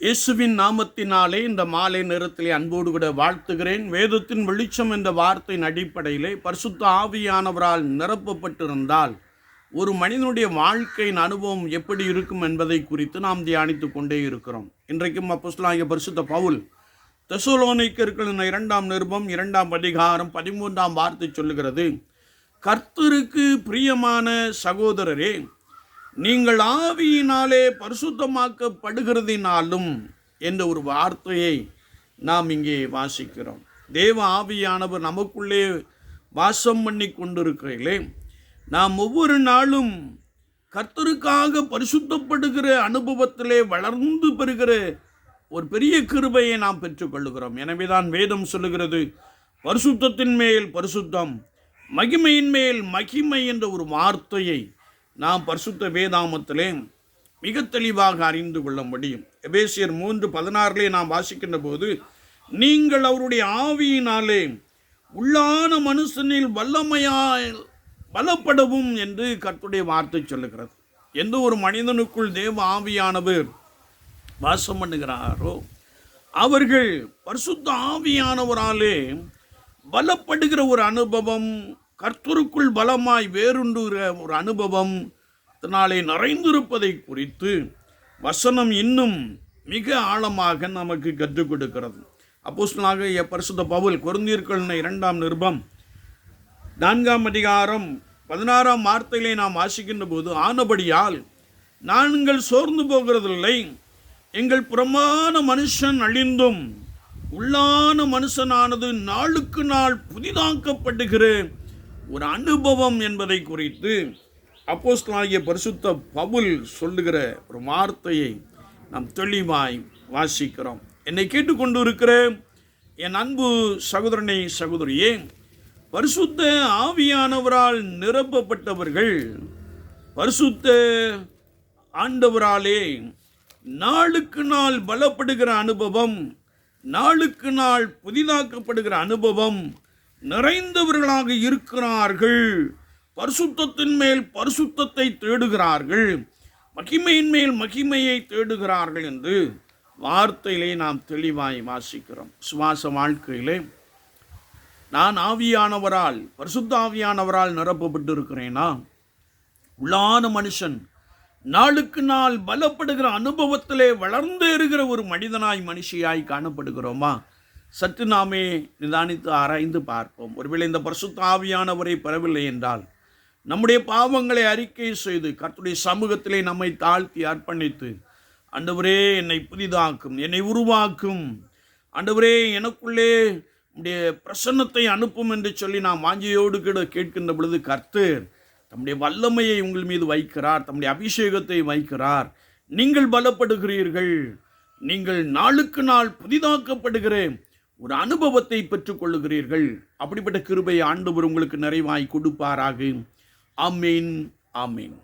இயேசுவின் நாமத்தினாலே இந்த மாலை நேரத்திலே அன்போடு கூட வாழ்த்துகிறேன். வேதத்தின் வெளிச்சம் என்ற வார்த்தையின் அடிப்படையிலே பரிசுத்த ஆவியானவரால் நிரப்பப்பட்டிருந்தால் ஒரு மனிதனுடைய வாழ்க்கையின் அனுபவம் எப்படி இருக்கும் என்பதை குறித்து நாம் தியானித்து கொண்டே இருக்கிறோம். இன்றைக்கும் அப்போஸ்தலனாகிய பரிசுத்த பவுல் தெசலோனிக்கர்களின் இரண்டாம் நிருபம் இரண்டாம் அதிகாரம் பதிமூன்றாம் வார்த்தை சொல்லுகிறது கர்த்தருக்கு பிரியமான சகோதரரே நீங்கள் ஆவியினாலே பரிசுத்தமாக்கப்படுகிறதினாலும் என்ற ஒரு வார்த்தையை நாம் இங்கே வாசிக்கிறோம். தேவ ஆவியானவர் நமக்குள்ளே வாசம் பண்ணி கொண்டிருக்கையிலே நாம் ஒவ்வொரு நாளும் கர்த்தருக்காக பரிசுத்தப்படுகிற அனுபவத்திலே வளர்ந்து பெறுகிற ஒரு பெரிய கிருபையை நாம் பெற்றுக்கொள்ளுகிறோம். எனவேதான் வேதம் சொல்லுகிறது பரிசுத்தத்தின் மேல் பரிசுத்தம் மகிமையின் மேல் மகிமை என்ற ஒரு வார்த்தையை நாம் பரிசுத்த வேதாமத்திலே மிக தெளிவாக அறிந்து கொள்ள முடியும் எபேசியர் மூன்று பதினாறிலே நாம் வாசிக்கின்ற போது நீங்கள் அவருடைய ஆவியினாலே உள்ளான மனுஷனில் வல்லமையால் பலப்படவும் என்று கர்த்துடைய வார்த்தை சொல்லுகிறது. எந்த ஒரு மனிதனுக்குள் தேவ ஆவியானவர் வாசம் பண்ணுகிறாரோ அவர்கள் பரிசுத்த ஆவியானவராலே பலப்படுகிற ஒரு அனுபவம் கர்த்தருக்குள் பலமாய் வேறுண்டுகிற ஒரு அனுபவம் இதனாலே நிறைந்திருப்பதை குறித்து வசனம் இன்னும் மிக ஆழமாக நமக்கு கற்றுக் கொடுக்கிறது. அப்போஸ்லாக பரிசுத்த பவுல் கொருந்தீர்கள் இரண்டாம் நிருபம் நான்காம் அதிகாரம் பதினாறாம் வார்த்தையிலே நாம் வாசிக்கின்ற போது ஆனபடியால் நாங்கள் சோர்ந்து போகிறதில்லை. எங்கள் புறமான மனுஷன் அழிந்தும் உள்ளான மனுஷனானது நாளுக்கு நாள் புதிதாக்கப்படுகிற ஒரு அனுபவம் என்பதை குறித்து அப்போஸ்தலனாகிய பரிசுத்த பவுல் சொல்லுகிற ஒரு வார்த்தையை நாம் தெளிவாய் வாசிக்கிறோம். என்னை கேட்டுக்கொண்டு இருக்கிற என் அன்பு சகோதரனை சகோதரியே பரிசுத்த ஆவியானவரால் நிரப்பப்பட்டவர்கள் பரிசுத்த ஆண்டவராலே நாளுக்கு நாள் பலப்படுகிற அனுபவம் நாளுக்கு நாள் புதிதாக்கப்படுகிற அனுபவம் நிறைந்தவர்களாக இருக்கிறார்கள். பரிசுத்தத்தின் மேல் பரிசுத்தத்தை தேடுகிறார்கள். மகிமையின் மேல் மகிமையை தேடுகிறார்கள் என்று வார்த்தையிலே நாம் தெளிவாய் வாசிக்கிறோம். சுவாச வாழ்க்கையிலே நான் ஆவியானவரால் பரிசுத்த ஆவியானவரால் நிரப்பப்பட்டு இருக்கிறேனா உள்ளான மனுஷன் நாளுக்கு நாள் பலப்படுகிற அனுபவத்திலே வளர்ந்து இருக்கிற ஒரு மனிதனாய் மனுஷியாய் காணப்படுகிறோமா? சற்று நாமே நிதானித்து ஆராய்ந்து பார்ப்போம். ஒருவேளை இந்த பரிசுத்த ஆவியானவரை பெறவில்லை என்றால் நம்முடைய பாவங்களை அறிக்கை செய்து கர்த்துடைய சமூகத்திலே நம்மை தாழ்த்தி அர்ப்பணித்து அண்டவரே என்னை புதிதாக்கும் என்னை உருவாக்கும். அண்டவரே எனக்குள்ளே உடைய பிரசன்னத்தை அனுப்பும் என்று சொல்லி நாம் வாஞ்சியோடு கூட கேட்கின்ற பொழுது கர்த்தர் தம்முடைய வல்லமையை உங்கள் மீது வைக்கிறார் தம்முடைய அபிஷேகத்தை வைக்கிறார். நீங்கள் பலப்படுகிறீர்கள். நீங்கள் நாளுக்கு நாள் புதிதாக்கப்படுகிறேன். ஒரு அனுபவத்தை பெற்றுக்கொள்ளுகிறீர்கள். அப்படிப்பட்ட கிருபை ஆண்டவர் உங்களுக்கு நிறைவாய் கொடுப்பாராக. ஆமீன் ஆமீன்.